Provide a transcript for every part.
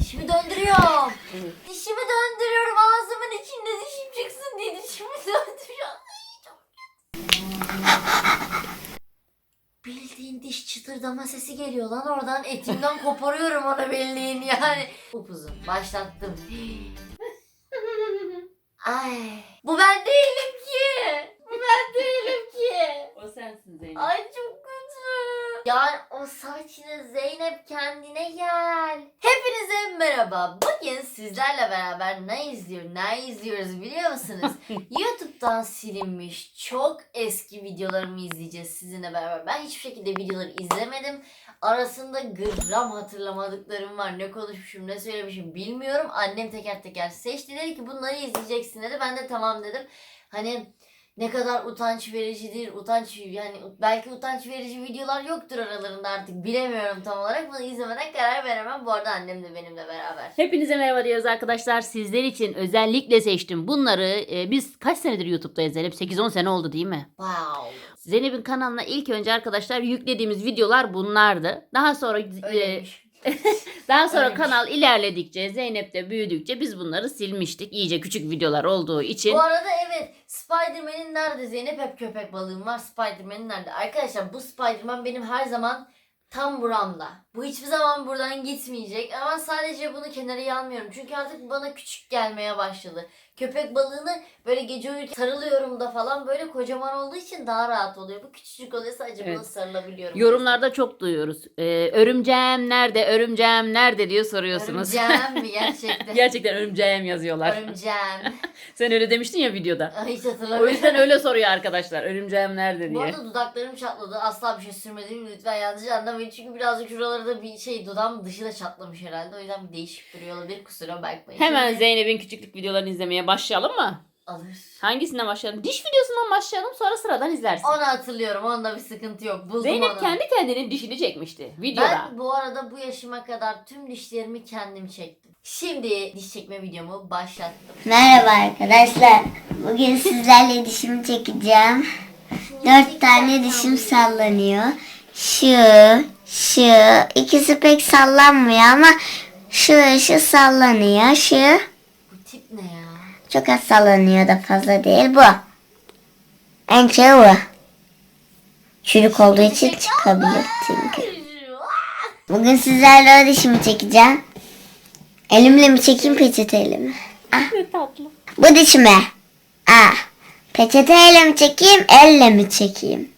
Dişimi döndürüyorum. Evet. Dişimi döndürüyorum. Ağzımın içinde dişim çıksın diye dişimi döndürüyorum. Bildiğin diş çıtırdama sesi geliyor lan oradan. Etimden koparıyorum onu bildiğin yani. Upuzun. Başlattım. Ay. Bu ben değilim ki. Bu ben değilim ki. O sensin Zeynep. Ay çok Yani o saçını Zeynep kendine gel. Hepinize merhaba. Bugün sizlerle beraber ne izliyor, ne izliyoruz biliyor musunuz? YouTube'dan silinmiş çok eski videolarımı izleyeceğiz sizinle beraber. Ben hiçbir şekilde videoları izlemedim. Arasında gram hatırlamadıklarım var. Ne konuşmuşum, ne söylemişim bilmiyorum. Annem teker teker seçti. Dedi ki bunları izleyeceksin dedi. Ben de tamam dedim. Hani ne kadar utanç vericidir, utanç yani belki utanç verici videolar yoktur aralarında artık bilemiyorum tam olarak. Bunu izlemeden karar veremem. Bu arada annem de benimle beraber. Hepinize merhaba diyoruz arkadaşlar. Sizler için özellikle seçtim bunları. Ee, biz kaç senedir YouTube'dayız Zeynep? 8-10 sene oldu değil mi? Wow. Zeynep'in kanalına ilk önce arkadaşlar yüklediğimiz videolar bunlardı. Daha sonra e, Öyleymiş. daha sonra Öyleymiş. kanal ilerledikçe, Zeynep de büyüdükçe biz bunları silmiştik. İyice küçük videolar olduğu için. Bu arada evet Spider-Man'in nerede Zeynep hep köpek balığım var. Spider-Man'in nerede? Arkadaşlar bu Spider-Man benim her zaman tam buramda. Bu hiçbir zaman buradan gitmeyecek. Ama sadece bunu kenara almıyorum. Çünkü artık bana küçük gelmeye başladı. Köpek balığını böyle gece uyurken sarılıyorum da falan böyle kocaman olduğu için daha rahat oluyor. Bu küçücük oluyor sadece buna Evet. sarılabiliyorum. Yorumlarda çok duyuyoruz. Ee, örümceğim nerede, örümceğim nerede diye soruyorsunuz. Örümceğim mi gerçekten? Gerçekten örümceğim yazıyorlar. Örümceğim. Sen öyle demiştin ya videoda. Ay, Hiç O hatırlamıyorum. yüzden öyle soruyor arkadaşlar. Örümceğim nerede Bu diye. arada dudaklarım çatladı. Asla bir şey sürmedim. Lütfen yanlış anlamayın. Çünkü birazcık şuralarda bir şey dudağım dışı da çatlamış herhalde. O yüzden bir değişik duruyor olabilir. Kusura bakmayın. Hemen Zeynep'in küçüklük videolarını izlemeye başlayalım mı? alır. Hangisinden başlayalım? Diş videosundan başlayalım sonra sıradan izlersin. Onu hatırlıyorum. Onda bir sıkıntı yok. Buldum Zeynep onu. kendi kendinin dişini çekmişti videoda. Ben bu arada bu yaşıma kadar tüm dişlerimi kendim çektim. Şimdi diş çekme videomu başlattım. Merhaba arkadaşlar. Bugün sizlerle dişimi çekeceğim. Dört tane dişim sallanıyor. Şu, şu. ikisi pek sallanmıyor ama şu, şu sallanıyor. Şu Bu tip ne ya? Çok az sallanıyor da fazla değil. Bu. En çoğu bu. Çürük olduğu için çıkabilir çünkü. Bugün sizlerle o dişimi çekeceğim. Elimle mi çekeyim peçeteyle mi? Tatlı. Bu dişime. Aa, peçeteyle mi çekeyim, elle mi çekeyim?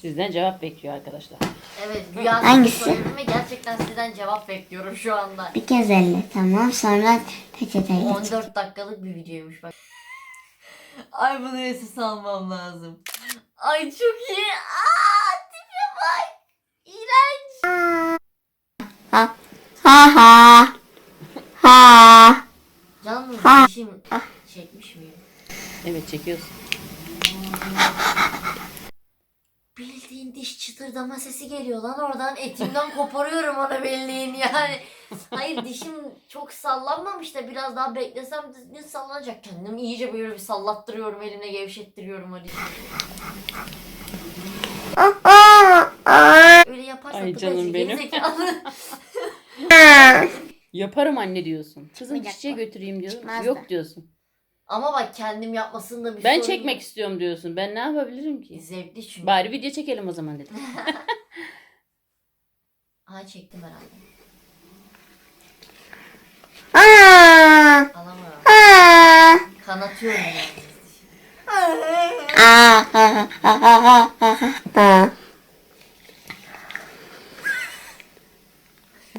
Sizden cevap bekliyor arkadaşlar. Evet rüyasını Hangisi? söyledim ve gerçekten sizden cevap bekliyorum şu anda. Bir kez elle tamam sonra peçeteyle çek. 14 dakikalık bir videoymuş bak. Ay bunu esas almam lazım. Ay çok iyi. Aa tipe bak. İğrenç. Ha ha ha. Ha. Yalnız Ha. dişim çekmiş miyim? Evet çekiyorsun. Bildiğin diş çıtırdama sesi geliyor lan oradan. Etimden koparıyorum onu bildiğin yani. Hayır dişim çok sallanmamış da biraz daha beklesem ne sallanacak. Kendimi iyice böyle bir sallattırıyorum elimle gevşettiriyorum o dişimi. Öyle yaparsan Ay bu canım benim. Yaparım anne diyorsun. Kızım Çıkmayacak dişçiye mı? götüreyim diyorum. Çıkmaz Yok diyorsun. Ama bak kendim yapmasını da bir Ben sorun çekmek yok. istiyorum diyorsun. Ben ne yapabilirim ki? Zevkli çünkü. Bari video çekelim o zaman dedim. Aa çektim herhalde. Aa. Alamıyorum. Aa. Kanatıyorum yani.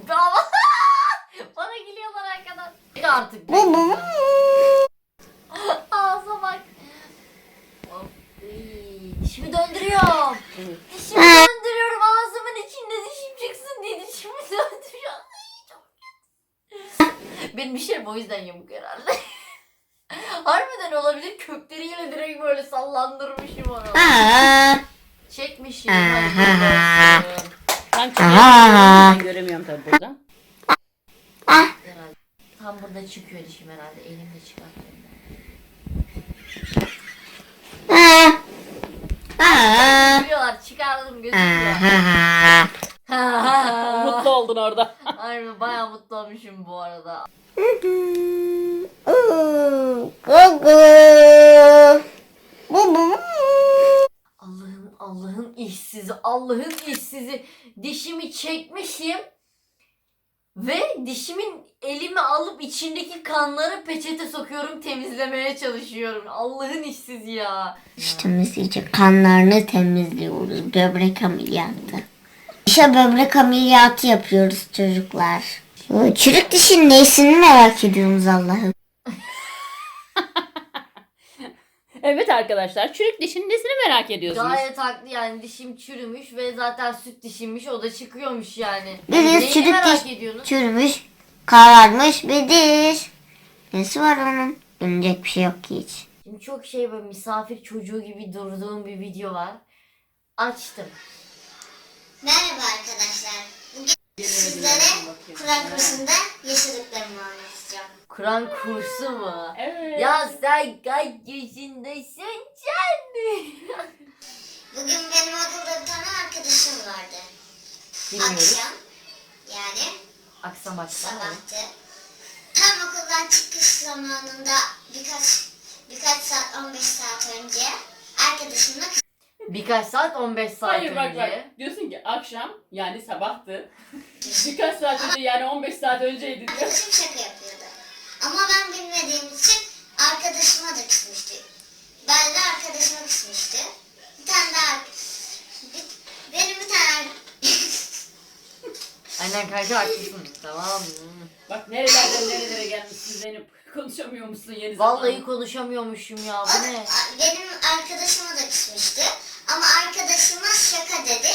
Bana gülüyorlar arkadan. Bir artık. Bu bu. Ağza bak. Of, iy, Dişimi döndürüyorum. Evet. Dişimi döndürüyorum. Ağzımın içinde dişim çıksın diye dişimi döndürüyorum. Benim dişlerim o yüzden yamuk herhalde. Harbiden olabilir. Kökleriyle direkt böyle sallandırmışım onu. Çekmişim. Ben göremiyorum tabii burada. Herhalde. Tam burada çıkıyor dişim herhalde. Elimle çıkartıyorum. Görüyorlar çıkardım gözüküyor. Mutlu oldun orada. Harbi bayağı mutlu olmuşum bu arada. Allah'ın Allah'ın işsizi, Allah'ın işsizi. Dişimi çekmişim. Ve dişimin elimi alıp içindeki kanları peçete sokuyorum temizlemeye çalışıyorum. Allah'ın işsizi ya. Diş temizleyici kanlarını temizliyoruz. Böbrek ameliyatı. İşte böbrek ameliyatı yapıyoruz çocuklar. Çürük dişin nesini merak ediyorsunuz Allah'ım. Evet arkadaşlar çürük dişin nesini merak ediyorsunuz? Gayet haklı yani dişim çürümüş ve zaten süt dişimmiş o da çıkıyormuş yani. Bildiğiniz Neyini çürük merak diş- ediyorsunuz? Çürümüş, kararmış bir diş. Nesi var onun? Bilecek bir şey yok ki hiç. Şimdi çok şey böyle misafir çocuğu gibi durduğum bir video var. Açtım. Merhaba arkadaşlar. Bugün sizlere Kur'an kursunda yaşadıklarımı anlatacağım. Kur'an kursu mu? Evet. Ya sen kaç yaşındasın sen? Bugün benim okulda bir tane arkadaşım vardı. Bilmiyoruz. Akşam yani Aksam aksam. sabahtı. Tam okuldan çıkış zamanında birkaç birkaç saat 15 saat önce arkadaşımla Birkaç saat 15 saat Hayır önce. bak bak. Diyorsun ki akşam yani sabahtı. Birkaç saat önce yani 15 saat önceydi diyor. arkadaşım şaka yapıyordu. Ama ben bilmediğim için arkadaşıma da küsmüştü. Ben de arkadaşıma küsmüştü. Bir tane daha bir- benim bir tane Aynen kanka haklısın. tamam. Bak nerelerden nerelere gelmişsin Zeynep. Konuşamıyor musun yeni zaman? Vallahi konuşamıyormuşum ya bu ne? Benim arkadaşıma da küsmüştü. Ama arkadaşıma şaka dedi.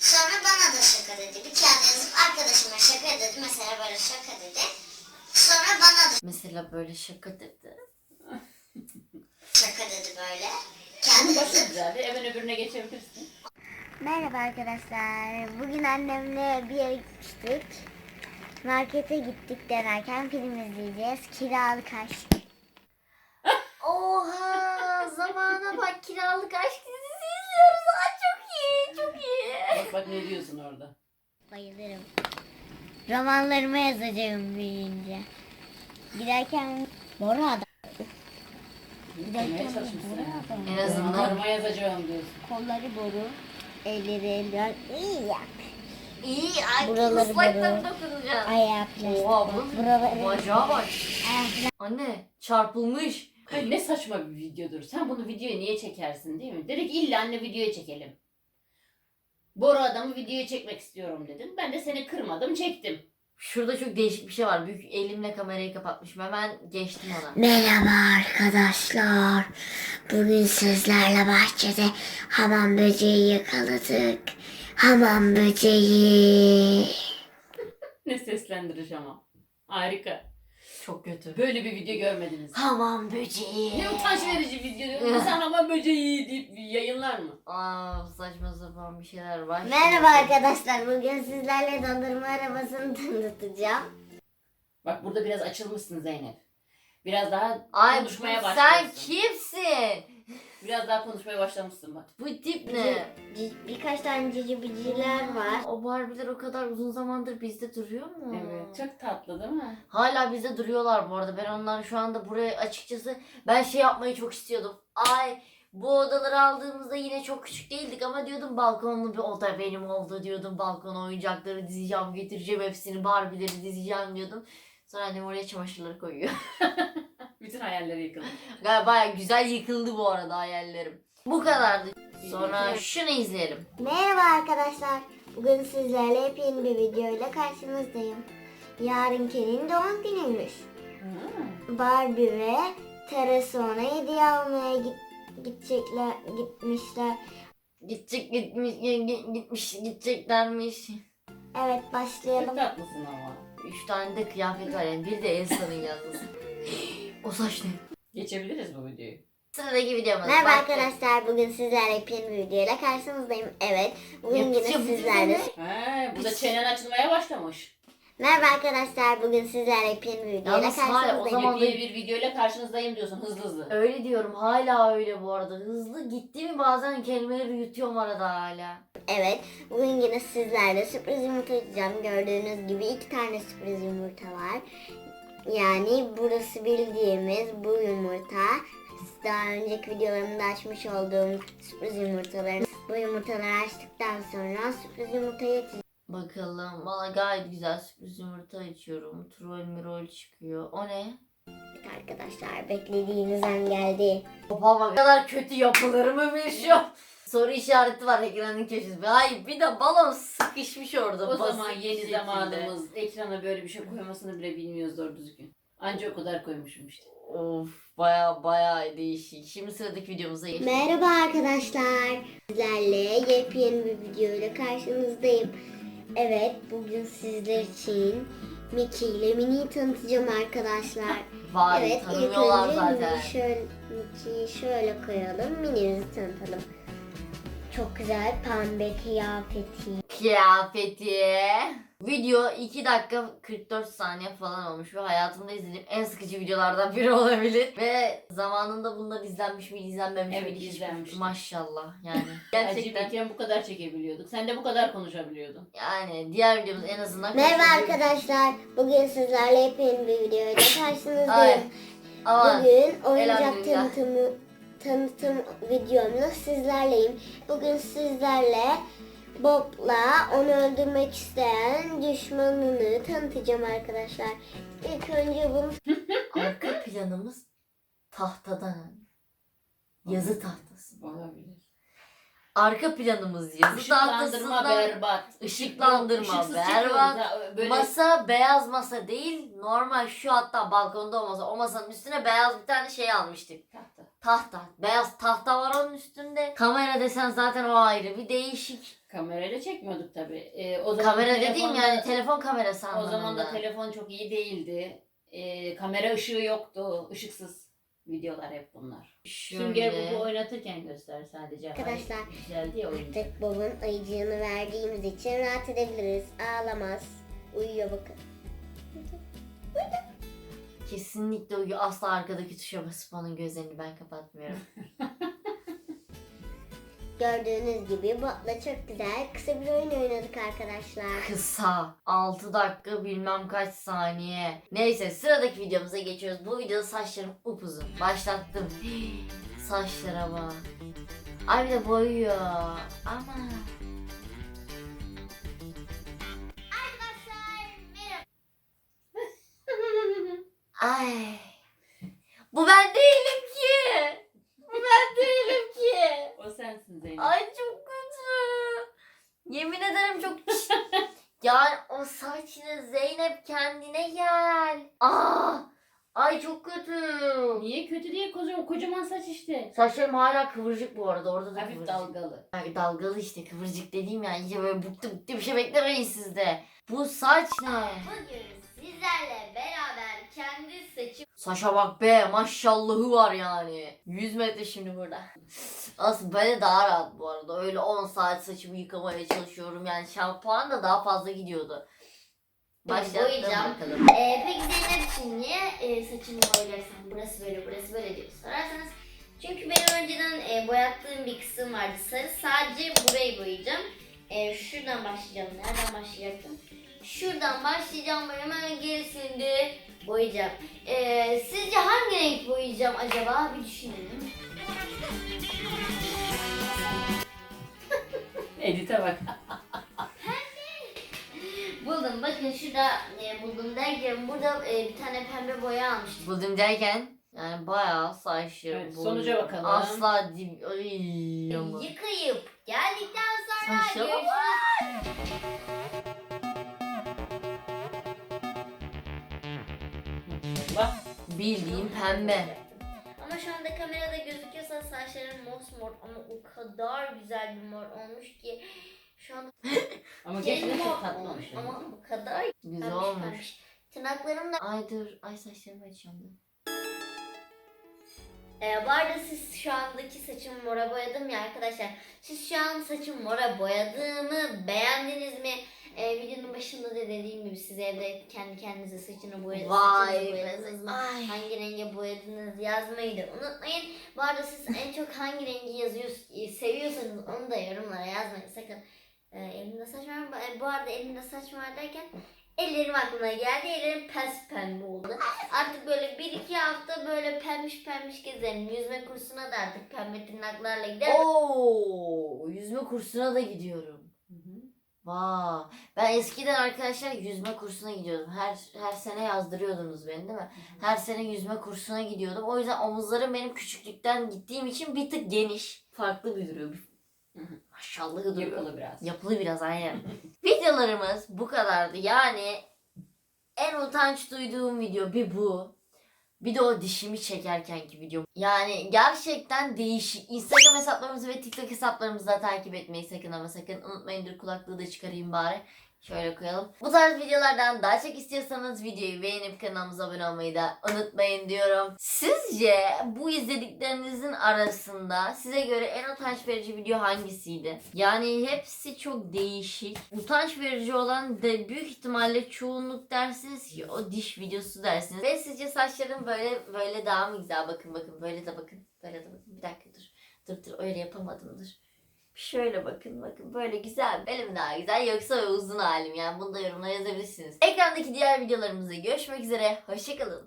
Sonra bana da şaka dedi. Bir kağıda yazıp arkadaşıma şaka dedi. Mesela böyle şaka dedi. Sonra bana da Mesela böyle şaka dedi. şaka dedi böyle. Kağıda başı yazıp. güzeldi. Hemen öbürüne geçebilirsin. Merhaba arkadaşlar. Bugün annemle bir yere gitmiştik. Markete gittik denerken film izleyeceğiz. Kiralık aşk. Oha zamana bak kiralık aşk dizisi izliyoruz. Aa, çok iyi çok iyi. Bak bak ne diyorsun orada. Bayılırım. Romanlarımı yazacağım büyüyünce. Giderken Bora çalışmışsın. En azından Romanlarıma yazacağım diyorsun. kolları boru, elleri eller iyi yap. iyi ay Buraları ıslaklarına böyle-. Ayağı plastik. Oha bu Buraları bacağa bak. ayağı Anne çarpılmış. Ne saçma bir videodur. Sen bunu videoya niye çekersin değil mi? Dedik illa anne videoya çekelim. Boru adamı videoya çekmek istiyorum dedim. Ben de seni kırmadım çektim. Şurada çok değişik bir şey var. Büyük elimle kamerayı kapatmışım. Hemen geçtim ona. Merhaba arkadaşlar. Bugün sizlerle bahçede hamam böceği yakaladık. Hamam böceği. Ne seslendiriş ama. Harika. Çok kötü. Böyle bir video görmediniz. Hamam böceği. Ne utanç verici video. İnsan ama böceği deyip yayınlar mı? Aa saçma sapan bir şeyler var. Merhaba arkadaşlar. Bugün sizlerle dondurma arabasını tanıtacağım. Bak burada biraz açılmışsın Zeynep. Biraz daha Ay konuşmaya sen başlamışsın. kimsin? Biraz daha konuşmaya başlamışsın bak. Bu tip ne? Birkaç tane cici biciler var. O Barbie'ler o kadar uzun zamandır bizde duruyor mu? Evet. Çok tatlı değil mi? Hala bizde duruyorlar bu arada. Ben onları şu anda buraya açıkçası ben şey yapmayı çok istiyordum. Ay bu odaları aldığımızda yine çok küçük değildik ama diyordum balkonlu bir oda benim oldu diyordum. Balkon oyuncakları dizeceğim, getireceğim hepsini, Barbie'leri dizeceğim diyordum. Sonra annem oraya çamaşırları koyuyor. Bütün hayalleri yıkıldı. Galiba baya güzel yıkıldı bu arada hayallerim. Bu kadardı. Sonra şunu izleyelim. Merhaba arkadaşlar. Bugün sizlerle yepyeni bir videoyla karşınızdayım. Yarın Ken'in doğum günüymüş. Barbie ve Teresa ona hediye almaya git, gidecekler, gitmişler. Gidecek gitmiş git- gitmiş gideceklermiş. Evet Çok başlayalım. tatlısın ama. Üç tane de kıyafet var yani. Bir de Elsa'nın yalnız. o saç ne? Geçebiliriz bu videoyu. Sıradaki videomuz. Merhaba Bak- arkadaşlar. Bugün sizlerle yepyeni bir videoyla karşınızdayım. Evet. Bugün yine sizlerle. He, burada çenen açılmaya başlamış. Merhaba arkadaşlar. Bugün sizlerle yepyeni bir videoyla Yalnız hala o karşınızdayım. zaman- Yepyeni bir videoyla karşınızdayım diyorsun hızlı hızlı. Öyle diyorum hala öyle bu arada. Hızlı gitti mi bazen kelimeleri yutuyorum arada hala. Evet. Bugün yine sizlerle sürpriz yumurta açacağım. Gördüğünüz gibi iki tane sürpriz yumurta var. Yani burası bildiğimiz bu yumurta. Daha önceki videolarımda açmış olduğum sürpriz yumurtalarını bu yumurtaları açtıktan sonra sürpriz yumurtayı açacağım. Bakalım. Valla gayet güzel sürpriz yumurta açıyorum. Troll mirol çıkıyor. O ne? Arkadaşlar beklediğiniz an geldi. Baba bak ne kadar kötü yapılır mı şu? Soru işareti var ekranın köşesinde. Hayır bir de balon sıkışmış orada. O zaman bir yeni şekilde. zamanımız ekrana böyle bir şey koymasını bile bilmiyoruz doğru düzgün. Anca o kadar koymuşum işte. Of baya baya değişik. Şimdi sıradaki videomuza geçelim. Merhaba arkadaşlar. Sizlerle yepyeni bir videoyla karşınızdayım. Evet bugün sizler için Mickey ile Minnie'yi tanıtacağım arkadaşlar. Vay evet ilk tanımıyorlar önce zaten. Minnie'yi şöyle, Mickey'yi şöyle koyalım. Minnie'mizi tanıtalım. Çok güzel pembe kıyafeti. Kıyafeti. Video 2 dakika 44 saniye falan olmuş ve hayatımda izlediğim en sıkıcı videolardan biri olabilir. Ve zamanında bunlar izlenmiş mi izlenmemiş Evet, mi hiç- izlenmişti. Maşallah yani. Gerçekten Acıyken bu kadar çekebiliyorduk. Sen de bu kadar konuşabiliyordun. yani diğer videomuz en azından Merhaba arkadaşlar. Bugün sizlerle yepyeni bir videoyla karşınızdayım. Ama Bugün oyuncak Elhamdülillah. tanıtımı tanıtım videomla sizlerleyim. Bugün sizlerle Bob'la onu öldürmek isteyen düşmanını tanıtacağım arkadaşlar. İlk önce bunu arka planımız tahtadan. Yazı tahtası. Olabilir. Arka planımız yazı Işıklandırma tahtasından. berbat. Işıklandırma Işıksız berbat. çekiyoruz ha, Böyle Masa beyaz masa değil. Normal şu hatta balkonda o masa. O masanın üstüne beyaz bir tane şey almıştık. Tahta. Beyaz tahta var onun üstünde. Kamera desen zaten o ayrı bir değişik. Kamerayla çekmiyorduk tabii. Ee, o zaman Kamera dediğim yani telefon kamerası O anlamında. zaman da telefon çok iyi değildi. Ee, kamera ışığı yoktu. Işıksız videolar hep bunlar. Sünger. Bob'u oynatırken göster sadece. Arkadaşlar, Güzeldi artık Bob'un ayıcığını verdiğimiz için rahat edebiliriz. Ağlamaz. Uyuyor bakın. Kesinlikle uyuyor. Asla arkadaki tuşa basıp onun gözlerini ben kapatmıyorum. Gördüğünüz gibi Bob'la çok güzel kısa bir oyun oynadık arkadaşlar. Kısa. 6 dakika bilmem kaç saniye. Neyse sıradaki videomuza geçiyoruz. Bu videoda saçlarım upuzun. Başlattım. Saçlara bak. Ay bir de boyuyor. Ama. Ay. Bu ben değilim ki. Bu ben değilim ki. o sensin Zeynep. Ay çok kötü. Yemin ederim çok Yani o saç ne Zeynep kendine gel. Aa! Ay çok kötü. Niye kötü diye kocaman, kocaman saç işte. Saçlarım hala kıvırcık bu arada. Orada da Hafif kıvırcık. dalgalı. Ay, dalgalı işte kıvırcık dediğim ya. İyice böyle buktu buktu bir şey beklemeyin sizde. Bu saç ne? Bugün sizlerle beraber kendi saçım Saça bak be maşallahı var yani. 100 metre şimdi burada. Aslında böyle daha rahat bu arada. Öyle 10 saat saçımı yıkamaya çalışıyorum. Yani şampuan da daha fazla gidiyordu. Başlattım boyayacağım. bakalım. Ee, peki Zeynep için niye e, saçını boyayacaksın? Burası böyle, burası böyle diye sorarsanız. Çünkü benim önceden e, boyattığım bir kısım vardı sarı. Sadece burayı boyayacağım. E, şuradan başlayacağım. Nereden başlayacaktım? Şuradan başlayacağım boyama gerisini de boyayacağım. E, sizce hangi renk boyayacağım acaba? Bir düşünelim. Edit'e bak. Buldum. Bakın şurada e, buldum derken burada e, bir tane pembe boya almıştım. Buldum derken yani bayağı saçlarım. Evet, boyu- sonuca bakalım. Asla dip... Ay, ama. Yıkayıp geldikten sonra Saçlara görüşürüz. Bak. Bildiğin pembe. Ama şu anda kamerada gözüküyorsa saçlarım mosmor ama o kadar güzel bir mor olmuş ki şu anda Ama gerçekten çok tatlı olmuş ama bu kadar Güzel pembiş olmuş. pembiş. Tırnaklarım da Ay dur. Ay saçlarımı açacağım. dur. Ee, bu arada siz şu andaki saçımı mora boyadım ya arkadaşlar. Siz şu an saçımı mora boyadığımı beğendiniz mi? Ee, videonun başında da dediğim gibi siz evde kendi kendinize saçını boyadınız, Vay saçınızı boyadınız mı? Ay. Hangi renge boyadınız yazmayı da unutmayın. Bu arada siz en çok hangi rengi yazıyorsunuz, seviyorsanız onu da yorumlara yazmayın sakın. Ee, elimde saç var mı? Bu arada elimde saç var derken ellerim aklıma geldi. Ellerim pes pembe oldu. Artık böyle bir iki hafta böyle pembiş pembiş gezerim. Yüzme kursuna da artık pembe tırnaklarla giderim. Oo, yüzme kursuna da gidiyorum. Vay. Ben eskiden arkadaşlar yüzme kursuna gidiyordum. Her her sene yazdırıyordunuz beni değil mi? Her sene yüzme kursuna gidiyordum. O yüzden omuzlarım benim küçüklükten gittiğim için bir tık geniş. Farklı bir duruyor. Maşallah duruyor. Yapılı biraz. Yapılı biraz aynen. Videolarımız bu kadardı. Yani en utanç duyduğum video bir bu. Bir de o dişimi çekerkenki video. Yani gerçekten değişik. Instagram hesaplarımızı ve TikTok hesaplarımızı da takip etmeyi sakın ama sakın unutmayın. Dur kulaklığı da çıkarayım bari. Şöyle koyalım. Bu tarz videolardan daha çok istiyorsanız videoyu beğenip kanalımıza abone olmayı da unutmayın diyorum. Sizce bu izlediklerinizin arasında size göre en utanç verici video hangisiydi? Yani hepsi çok değişik. Utanç verici olan da büyük ihtimalle çoğunluk dersiniz ki o diş videosu dersiniz. Ve sizce saçlarım böyle böyle daha mı güzel? Bakın bakın böyle de bakın. Böyle de bakın. Bir dakika dur. Dur dur öyle yapamadım dur. Şöyle bakın bakın böyle güzel mi daha güzel yoksa uzun halim yani bunu da yorumlara yazabilirsiniz. Ekrandaki diğer videolarımızda görüşmek üzere hoşçakalın.